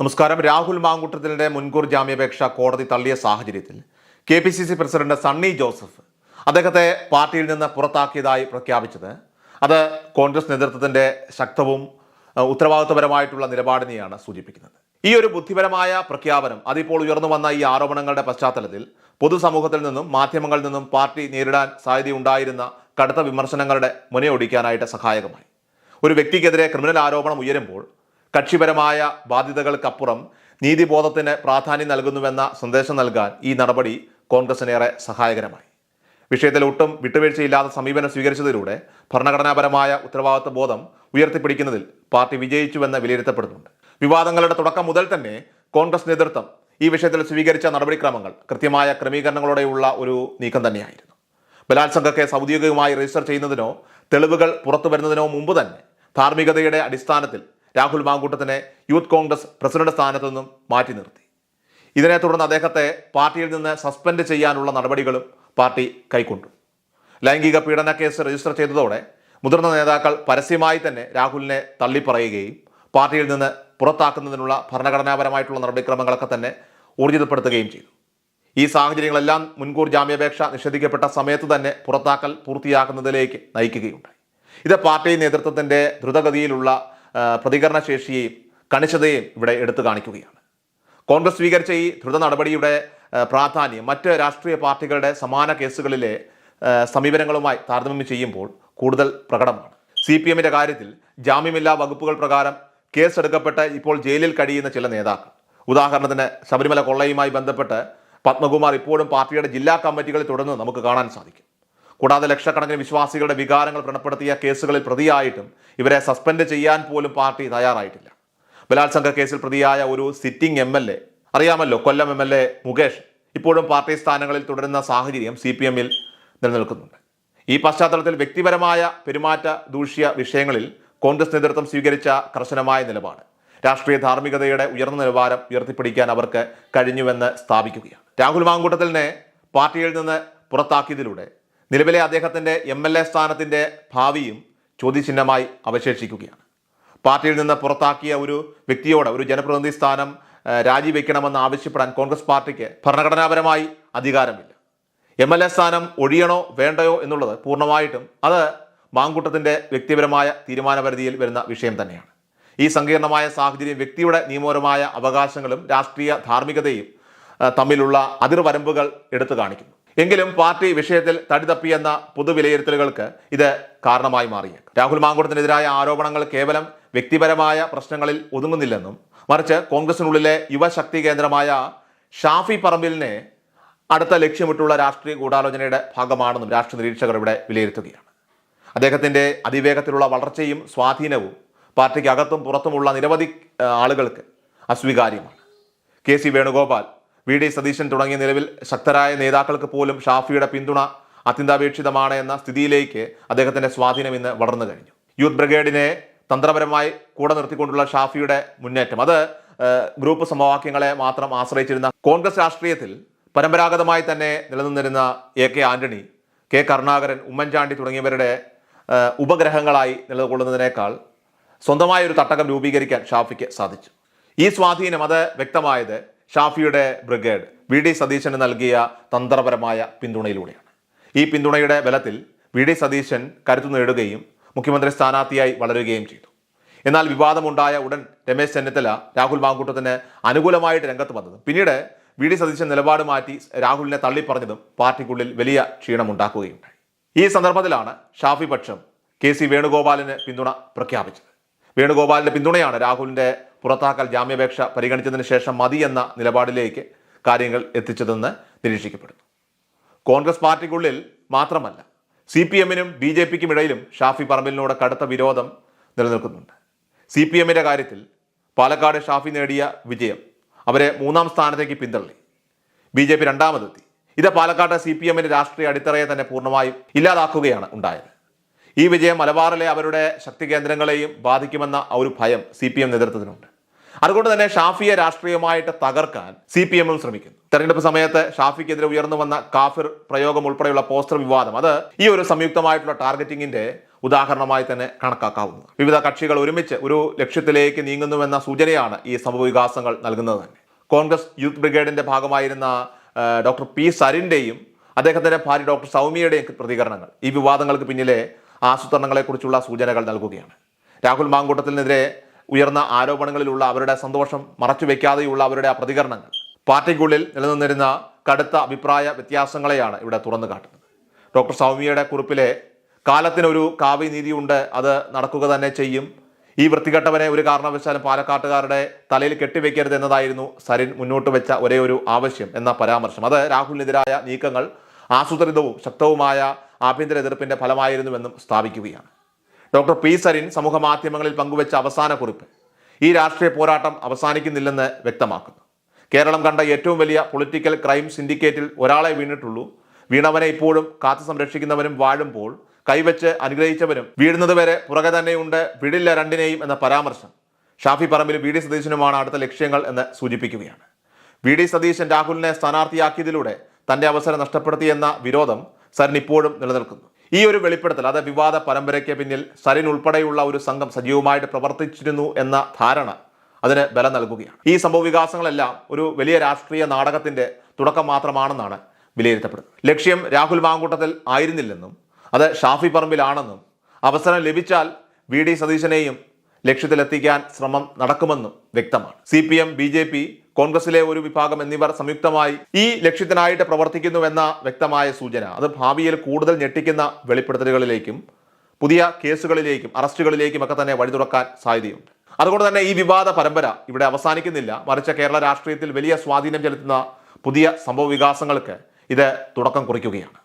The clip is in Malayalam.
നമസ്കാരം. രാഹുൽ മാങ്കുട്ടത്തിന്റെ മുൻകൂർ ജാമ്യാപേക്ഷ കോടതി തള്ളിയ സാഹചര്യത്തിൽ K P C C president Sunny Joseph അദ്ദേഹത്തെ പാർട്ടിയിൽ നിന്ന് പുറത്താക്കിയതായി പ്രഖ്യാപിച്ചത്. അത് കോൺഗ്രസ് നേതൃത്വത്തിന്റെ ശക്തവും ഉത്തരവാദിത്വപരമായിട്ടുള്ള നിലപാടിനെയാണ് സൂചിപ്പിക്കുന്നത്. ഈ ഒരു ബുദ്ധിപരമായ പ്രഖ്യാപനം അതിപ്പോൾ ഉയർന്നു വന്ന ഈ ആരോപണങ്ങളുടെ പശ്ചാത്തലത്തിൽ പൊതുസമൂഹത്തിൽ നിന്നും മാധ്യമങ്ങളിൽ നിന്നും പാർട്ടി നേരിടാൻ സാധ്യതയുണ്ടായിരുന്ന കടുത്ത വിമർശനങ്ങളുടെ മുനയൊടിക്കാനായിട്ട് സഹായകമായി. ഒരു വ്യക്തിക്കെതിരെ ക്രിമിനൽ ആരോപണം ഉയരുമ്പോൾ കക്ഷിപരമായ ബാധ്യതകൾക്കപ്പുറം നീതിബോധത്തിന് പ്രാധാന്യം നൽകുന്നുവെന്ന സന്ദേശം നൽകാൻ ഈ നടപടി കോൺഗ്രസിനേറെ സഹായകരമായി. വിഷയത്തിൽ ഒട്ടും വിട്ടുവീഴ്ചയില്ലാത്ത സമീപനം സ്വീകരിച്ചതിലൂടെ ഭരണഘടനാപരമായ ഉത്തരവാദിത്വ ബോധം ഉയർത്തിപ്പിടിക്കുന്നതിൽ പാർട്ടി വിജയിച്ചുവെന്ന് വിലയിരുത്തപ്പെടുന്നുണ്ട്. വിവാദങ്ങളുടെ തുടക്കം മുതൽ തന്നെ കോൺഗ്രസ് നേതൃത്വം ഈ വിഷയത്തിൽ സ്വീകരിച്ച നടപടിക്രമങ്ങൾ കൃത്യമായ ക്രമീകരണങ്ങളോടെയുള്ള ഒരു നീക്കം തന്നെയായിരുന്നു. ബലാത്സംഗ കേസ് ഔദ്യോഗികമായി രജിസ്റ്റർ ചെയ്യുന്നതിനോ തെളിവുകൾ പുറത്തു വരുന്നതിനോ മുമ്പ് തന്നെ ധാർമ്മികതയുടെ അടിസ്ഥാനത്തിൽ രാഹുൽ മാങ്കൂട്ടത്തിനെ യൂത്ത് കോൺഗ്രസ് പ്രസിഡന്റ് സ്ഥാനത്തു നിന്നും മാറ്റി നിർത്തി. ഇതിനെ തുടർന്ന് അദ്ദേഹത്തെ പാർട്ടിയിൽ നിന്ന് സസ്പെൻഡ് ചെയ്യാനുള്ള നടപടികളും പാർട്ടി കൈക്കൊണ്ടു. ലൈംഗിക പീഡന കേസ് രജിസ്റ്റർ ചെയ്തതോടെ മുതിർന്ന നേതാക്കൾ പരസ്യമായി തന്നെ രാഹുലിനെ തള്ളിപ്പറയുകയും പാർട്ടിയിൽ നിന്ന് പുറത്താക്കുന്നതിനുള്ള ഭരണഘടനാപരമായിട്ടുള്ള നടപടിക്രമങ്ങളൊക്കെ തന്നെ ഊർജിതപ്പെടുത്തുകയും ചെയ്തു. ഈ സാഹചര്യങ്ങളെല്ലാം മുൻകൂർ ജാമ്യാപേക്ഷ നിഷേധിക്കപ്പെട്ട സമയത്ത് തന്നെ പുറത്താക്കൽ പൂർത്തിയാക്കുന്നതിലേക്ക് നയിക്കുകയുണ്ടായി. ഇത് പാർട്ടി നേതൃത്വത്തിന്റെ ദ്രുതഗതിയിലുള്ള പ്രതികരണശേഷിയെയും കണിച്ചതയും ഇവിടെ എടുത്തു കാണിക്കുകയാണ്. കോൺഗ്രസ് സ്വീകരിച്ച ഈ ദ്രുത നടപടിയുടെ പ്രാധാന്യം മറ്റ് രാഷ്ട്രീയ പാർട്ടികളുടെ സമാന കേസുകളിലെ സമീപനങ്ങളുമായി താരതമ്യം ചെയ്യുമ്പോൾ കൂടുതൽ പ്രകടമാണ്. സി പി എമ്മിന്റെ കാര്യത്തിൽ ജാമ്യമില്ലാ വകുപ്പുകൾ പ്രകാരം കേസെടുക്കപ്പെട്ട് ഇപ്പോൾ ജയിലിൽ കഴിയുന്ന ചില നേതാക്കൾ. ഉദാഹരണത്തിന് ശബരിമല കൊള്ളയുമായി ബന്ധപ്പെട്ട് പത്മകുമാർ ഇപ്പോഴും പാർട്ടിയുടെ ജില്ലാ കമ്മിറ്റികളിൽ തുടർന്ന് നമുക്ക് കാണാൻ സാധിക്കും. കൂടാതെ ലക്ഷക്കണക്കിന് വിശ്വാസികളുടെ വികാരങ്ങൾ വ്രണപ്പെടുത്തിയ കേസുകളിൽ പ്രതിയായിട്ടും ഇവരെ സസ്പെൻഡ് ചെയ്യാൻ പോലും പാർട്ടി തയ്യാറായിട്ടില്ല. ബലാത്സംഗ കേസിൽ പ്രതിയായ ഒരു സിറ്റിംഗ് എം എൽ എ അറിയാമല്ലോ Kollam M L A Mukesh ഇപ്പോഴും പാർട്ടി സ്ഥാനങ്ങളിൽ തുടരുന്ന സാഹചര്യം സി പി എമ്മിൽ നിലനിൽക്കുന്നുണ്ട്. ഈ പശ്ചാത്തലത്തിൽ വ്യക്തിപരമായ പെരുമാറ്റ ദൂഷ്യ വിഷയങ്ങളിൽ കോൺഗ്രസ് നേതൃത്വം സ്വീകരിച്ച കർശനമായ നിലപാട്. രാഷ്ട്രീയ ധാർമ്മികതയുടെ ഉയർന്ന നിലവാരം ഉയർത്തിപ്പിടിക്കാൻ അവർക്ക് കഴിഞ്ഞുവെന്ന് സ്ഥാപിക്കുകയാണ്. രാഹുൽ മാങ്കൂട്ടത്തിനെ പാർട്ടിയിൽ നിന്ന് പുറത്താക്കിയതിലൂടെ നിലവിലെ അദ്ദേഹത്തിന്റെ എം എൽ എ സ്ഥാനത്തിന്റെ ഭാവിയും ചോദ്യചിഹ്നമായി അവശേഷിക്കുകയാണ്. പാർട്ടിയിൽ നിന്ന് പുറത്താക്കിയ ഒരു വ്യക്തിയോട് ഒരു ജനപ്രതിനിധി സ്ഥാനം രാജിവെക്കണമെന്ന് ആവശ്യപ്പെടാൻ കോൺഗ്രസ് പാർട്ടിക്ക് ഭരണഘടനാപരമായി അധികാരമില്ല. എം എൽ എ സ്ഥാനം ഒഴിയണോ വേണ്ടയോ എന്നുള്ളത് പൂർണമായിട്ടും അത് മാങ്കൂട്ടത്തിന്റെ വ്യക്തിപരമായ തീരുമാനപരിധിയിൽ വരുന്ന വിഷയം തന്നെയാണ്. ഈ സങ്കീർണമായ സാഹചര്യം വ്യക്തിയുടെ നിയമപരമായ അവകാശങ്ങളും രാഷ്ട്രീയ ധാർമ്മികതയും തമ്മിലുള്ള അതിർവരമ്പുകൾ എടുത്തു കാണിക്കുന്നു. എങ്കിലും പാർട്ടി വിഷയത്തിൽ തടി തപ്പിയെന്ന പൊതുവിലയിരുത്തലുകൾക്ക് ഇത് കാരണമായി മാറിയേക്കും. രാഹുൽ മാങ്കൂട്ടത്തിനെതിരായ ആരോപണങ്ങൾ കേവലം വ്യക്തിപരമായ പ്രശ്നങ്ങളിൽ ഒതുങ്ങുന്നില്ലെന്നും മറിച്ച് കോൺഗ്രസിനുള്ളിലെ യുവശക്തി കേന്ദ്രമായ ഷാഫി പറമ്പിലിനെ അടുത്ത ലക്ഷ്യമിട്ടുള്ള രാഷ്ട്രീയ ഗൂഢാലോചനയുടെ ഭാഗമാണെന്നും രാഷ്ട്രീയ നിരീക്ഷകർ ഇവിടെ വിലയിരുത്തുകയാണ്. അദ്ദേഹത്തിന്റെ അതിവേഗത്തിലുള്ള വളർച്ചയും സ്വാധീനവും പാർട്ടിക്ക് അകത്തും പുറത്തുമുള്ള നിരവധി ആളുകൾക്ക് അസ്വീകാര്യമാണ്. K C Venugopal V D Satheesan തുടങ്ങിയ നിലവിൽ ശക്തരായ നേതാക്കൾക്ക് പോലും ഷാഫിയുടെ പിന്തുണ അത്യന്താപേക്ഷിതമാണ് എന്ന സ്ഥിതിയിലേക്ക് അദ്ദേഹത്തിന്റെ സ്വാധീനം ഇന്ന് വളർന്നു കഴിഞ്ഞു. യൂത്ത് ബ്രിഗേഡിനെ തന്ത്രപരമായി കൂടെ നിർത്തിക്കൊണ്ടുള്ള ഷാഫിയുടെ മുന്നേറ്റം. അത് ഗ്രൂപ്പ് സമവാക്യങ്ങളെ മാത്രം ആശ്രയിച്ചിരുന്ന കോൺഗ്രസ് രാഷ്ട്രീയത്തിൽ പരമ്പരാഗതമായി തന്നെ നിലനിന്നിരുന്ന A K Antony K Karunakaran Oommen Chandy തുടങ്ങിയവരുടെ ഉപഗ്രഹങ്ങളായി നിലകൊള്ളുന്നതിനേക്കാൾ സ്വന്തമായ ഒരു തട്ടകം രൂപീകരിക്കാൻ ഷാഫിക്ക് സാധിച്ചു. ഈ സ്വാധീനം അത് വ്യക്തമായത് ഷാഫിയുടെ ബ്രിഗേഡ് വി ഡി സതീശന് നൽകിയ തന്ത്രപരമായ പിന്തുണയിലൂടെയാണ്. ഈ പിന്തുണയുടെ ബലത്തിൽ വി ഡി സതീശൻ കരുത്തു നേടുകയും മുഖ്യമന്ത്രി സ്ഥാനാർത്ഥിയായി വളരുകയും ചെയ്തു. എന്നാൽ വിവാദമുണ്ടായ ഉടൻ രമേശ് ചെന്നിത്തല രാഹുൽ മാങ്കൂട്ടത്തിന് അനുകൂലമായിട്ട് രംഗത്ത് വന്നതും. പിന്നീട് വി ഡി സതീശൻ നിലപാട് മാറ്റി രാഹുലിനെ തള്ളിപ്പറഞ്ഞതും പാർട്ടിക്കുള്ളിൽ വലിയ ക്ഷീണമുണ്ടാക്കുകയുണ്ടായി ഈ സന്ദർഭത്തിലാണ് ഷാഫി പക്ഷം കെ സി വേണുഗോപാലിന് പിന്തുണ പ്രഖ്യാപിച്ചത്. വേണുഗോപാലിന്റെ പിന്തുണയാണ് രാഹുലിന്റെ പുറത്താക്കൽ ജാമ്യാപേക്ഷ പരിഗണിച്ചതിന് ശേഷം മതി എന്ന നിലപാടിലേക്ക് കാര്യങ്ങൾ എത്തിച്ചതെന്ന് നിരീക്ഷിക്കപ്പെടുന്നു. കോൺഗ്രസ് പാർട്ടിക്കുള്ളിൽ മാത്രമല്ല സി പി എമ്മിനും ബി ജെ പിക്കും ഇടയിലും ഷാഫി പറമ്പിലിനോട് കടുത്ത വിരോധം നിലനിൽക്കുന്നുണ്ട്. സി പി എമ്മിന്റെ കാര്യത്തിൽ പാലക്കാട് ഷാഫി നേടിയ വിജയം അവരെ മൂന്നാം സ്ഥാനത്തേക്ക് പിന്തള്ളി. ബി ജെ പി രണ്ടാമതെത്തി. ഇത് പാലക്കാട് സി പി എമ്മിന്റെ രാഷ്ട്രീയ അടിത്തറയെ തന്നെ പൂർണമായും ഇല്ലാതാക്കുകയാണ് ഉണ്ടായത്. ഈ വിജയം മലബാറിലെ അവരുടെ ശക്തി കേന്ദ്രങ്ങളെയും ബാധിക്കുമെന്ന ഒരു ഭയം സി പി എം നേതൃത്വത്തിനുണ്ട്. അതുകൊണ്ട് തന്നെ ഷാഫിയെ രാഷ്ട്രീയമായിട്ട് തകർക്കാൻ സി പി എമ്മും ശ്രമിക്കുന്നു. തെരഞ്ഞെടുപ്പ് സമയത്ത് ഷാഫിക്കെതിരെ ഉയർന്നു വന്ന കാഫിർ പ്രയോഗം ഉൾപ്പെടെയുള്ള പോസ്റ്റർ വിവാദം അത് ഈ ഒരു സംയുക്തമായിട്ടുള്ള ടാർഗറ്റിംഗിന്റെ ഉദാഹരണമായി തന്നെ കണക്കാക്കാവുന്നത് വിവിധ കക്ഷികൾ ഒരുമിച്ച് ഒരു ലക്ഷ്യത്തിലേക്ക് നീങ്ങുന്നുവെന്ന സൂചനയാണ് ഈ സംഭവവികാസങ്ങൾ നൽകുന്നത് തന്നെ. കോൺഗ്രസ് യൂത്ത് ബ്രിഗേഡിന്റെ ഭാഗമായിരുന്ന ഡോക്ടർ പി സരിന്റെയും അദ്ദേഹത്തിന്റെ ഭാര്യ ഡോക്ടർ സൗമ്യയുടെയും പ്രതികരണങ്ങൾ ഈ വിവാദങ്ങൾക്ക് പിന്നിലെ ആസൂത്രണങ്ങളെക്കുറിച്ചുള്ള സൂചനകൾ നൽകുകയാണ്. രാഹുൽ മാങ്കൂട്ടത്തിനെതിരെ ഉയർന്ന ആരോപണങ്ങളിലുള്ള അവരുടെ സന്തോഷം മറച്ചുവെക്കാതെയുള്ള അവരുടെ പ്രതികരണങ്ങൾ പാർട്ടിക്കുള്ളിൽ നിലനിന്നിരുന്ന കടുത്ത അഭിപ്രായ വ്യത്യാസങ്ങളെയാണ് ഇവിടെ തുറന്നു കാട്ടുന്നത്. ഡോക്ടർ സൗമ്യയുടെ കുറിപ്പിലെ കാലത്തിനൊരു കാവ്യ നീതിയുണ്ട് അത് നടക്കുക തന്നെ ചെയ്യും. ഈ വൃത്തികെട്ടവനെ ഒരു കാരണവശാലും പാലക്കാട്ടുകാരുടെ തലയിൽ കെട്ടിവെക്കരുത് എന്നതായിരുന്നു സരിൻ മുന്നോട്ട് വെച്ച ഒരേ ഒരു ആവശ്യം എന്ന പരാമർശം. അത് രാഹുലിനെതിരായ നീക്കങ്ങൾ ആസൂത്രിതവും ശക്തവുമായ ആഭ്യന്തര എതിർപ്പിന്റെ ഫലമായിരുന്നുവെന്നും സ്ഥാപിക്കുകയാണ്. ഡോക്ടർ പി സരിൻ സമൂഹ മാധ്യമങ്ങളിൽ പങ്കുവച്ച അവസാന കുറിപ്പ് ഈ രാഷ്ട്രീയ പോരാട്ടം അവസാനിക്കുന്നില്ലെന്ന് വ്യക്തമാക്കുന്നു. കേരളം കണ്ട ഏറ്റവും വലിയ പൊളിറ്റിക്കൽ ക്രൈം സിൻഡിക്കേറ്റിൽ ഒരാളെ വീണിട്ടുള്ളൂ. വീണവനെ ഇപ്പോഴും കാത്തു സംരക്ഷിക്കുന്നവനും വാഴുമ്പോൾ കൈവച്ച് അനുഗ്രഹിച്ചവരും വീഴുന്നത് വരെ പുറകെ തന്നെയുണ്ട് വിടില്ല രണ്ടിനെയും എന്ന പരാമർശം. ഷാഫി പറമ്പിൽ വി ഡി സതീശനുമാണ് അടുത്ത ലക്ഷ്യങ്ങൾ എന്ന് സൂചിപ്പിക്കുകയാണ്. വി ഡി സതീശൻ രാഹുലിനെ സ്ഥാനാർത്ഥിയാക്കിയതിലൂടെ തന്റെ അവസരം നഷ്ടപ്പെടുത്തിയെന്ന വിരോധം സരിൻ ഇപ്പോഴും നിലനിൽക്കുന്നു. ഈ ഒരു വെളിപ്പെടുത്തൽ അത് വിവാദ പരമ്പരയ്ക്ക് പിന്നിൽ സരിൻ ഉൾപ്പെടെയുള്ള ഒരു സംഘം സജീവമായിട്ട് പ്രവർത്തിച്ചിരുന്നു എന്ന ധാരണ അതിന് ബലം നൽകുകയാണ്. ഈ സംഭവവികാസങ്ങളെല്ലാം ഒരു വലിയ രാഷ്ട്രീയ നാടകത്തിന്റെ തുടക്കം മാത്രമാണെന്നാണ് വിലയിരുത്തപ്പെടുന്നത്. ലക്ഷ്യം രാഹുൽ മാങ്കൂട്ടത്തിൽ ആയിരുന്നില്ലെന്നും അത് ഷാഫി പറമ്പിലാണെന്നും അവസരം ലഭിച്ചാൽ വി ഡി സതീശനെയും ലക്ഷ്യത്തിലെത്തിക്കാൻ ശ്രമം നടക്കുമെന്നും വ്യക്തമാണ്. C P M B J P കോൺഗ്രസിലെ ഒരു വിഭാഗം എന്നിവർ സംയുക്തമായി ഈ ലക്ഷ്യത്തിനായിട്ട് പ്രവർത്തിക്കുന്നുവെന്ന വ്യക്തമായ സൂചന. അത് ഭാവിയിൽ കൂടുതൽ ഞെട്ടിക്കുന്ന വെളിപ്പെടുത്തലുകളിലേക്കും പുതിയ കേസുകളിലേക്കും അറസ്റ്റുകളിലേക്കും ഒക്കെ തന്നെ വഴി തുറക്കാൻ സാധ്യതയുണ്ട്. അതുകൊണ്ട് തന്നെ ഈ വിവാദ പരമ്പര ഇവിടെ അവസാനിക്കുന്നില്ല. മറിച്ച് കേരള രാഷ്ട്രീയത്തിൽ വലിയ സ്വാധീനം ചെലുത്തുന്ന പുതിയ സംഭവ വികാസങ്ങൾക്ക് ഇത് തുടക്കം കുറിക്കുകയാണ്.